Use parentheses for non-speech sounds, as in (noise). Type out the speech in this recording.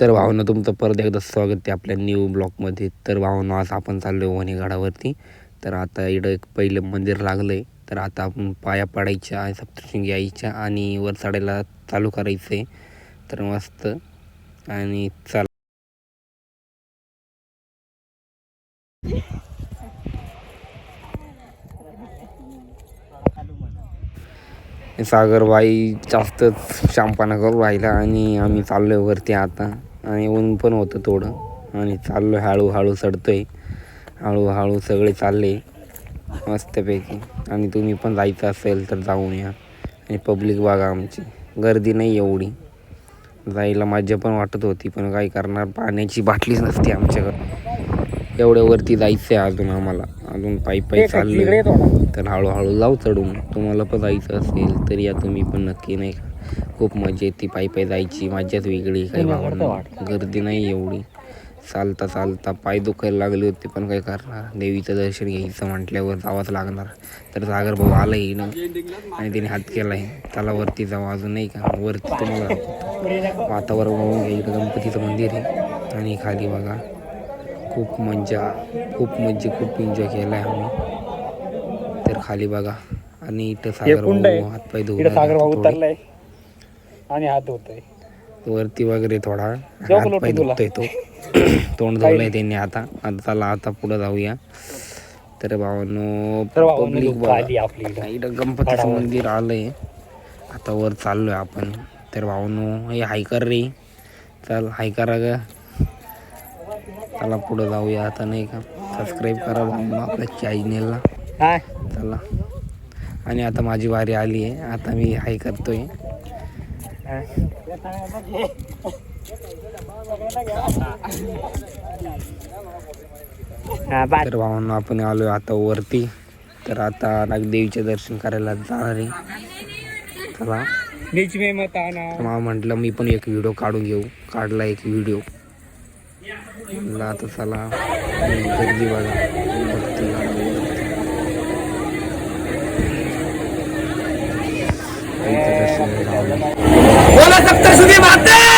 तर भावना तुमचं परत एकदा स्वागत आहे आपल्या न्यू ब्लॉकमध्ये तर भावना आज आपण चाललो आहे वणीगडावरती. तर आता इकडं एक पहिलं मंदिर लागलं आहे तर आता आपण पाया पडायच्या सप्तशृंगी यायच्या आणि वर चढायला चालू करायचं आहे तर मस्त. आणि चाल सागरबाई जास्तच शांपाना करू राहिला आणि आम्ही चाललो आहे वरती आता. आणि ऊन पण होतं थोडं. आणि चाललो आहे हळूहळू चढतोय. हळूहळू सगळे चालले. मस्तपैकी. आणि तुम्ही पण जायचं असेल तर जाऊन या. आणि पब्लिक बघा आमची. गर्दी नाही एवढी. जायला मजा पण वाटत होती पण काय करणार? पाण्याची बाटलीच नसते आमच्याकडे. एवढ्या वरती जायचं आहे अजून आम्हाला. अजून पायी पायी चाललोय. तर हळूहळू जाऊ चढून. तुम्हाला पण जायचं असेल तर या तुम्ही पण नक्की नाही का? खूप मजा येते पायी पायी जायची मजाच वेगळी काही भावना गर्दी नाही एवढी. चालता चालता पाय दुखायला लागले होते पण काय करणार? देवीचं दर्शन घ्यायचं म्हटल्यावर जावंच लागणार. तर सागर भाऊ आला येणं आणि त्याने हात केला आहे त्याला वरती जावं अजून नाही का? वरती तुम्हाला वातावरण घ्या इकडं गणपतीचं मंदिर आहे. आणि खाली बघा खूप मजा खूप म्हणजे खूप एन्जॉय केला आहे आम्ही. तर खाली बघा. आणि इथं सागर. भाऊ हातपाय धुवून इकडे सागर भाऊ थोडे. उतरलाय आणि हात होतोय वरती वगैरे थोडा. दुखतोय तो. (coughs) तोंड धुवलंय त्यांनी आता. आता चला आता पुढे जाऊया. तर भावानो पब्लिक गणपतीचं. मंदिर आलंय. आता वर चाललोय आपण. तर भावानो हे हाय कर रे. चल हाय करा ग चला पुढे जाऊया आता नाही का? सबस्क्राईब करा भाऊ आपल्या चॅनलला चला. आणि आता माझी वारी आली आहे आता मी हाय करतोय. तर भावांनो आपण आलोय आता वरती. तर आता नागदेवीचे दर्शन करायला जाणार आहे. चला. मला म्हटलं मी पण एक व्हिडिओ काढून घेऊ. काढला एक व्हिडिओ आता चला. गर्दी बघा. आलो वरती. देवीचं दर्शन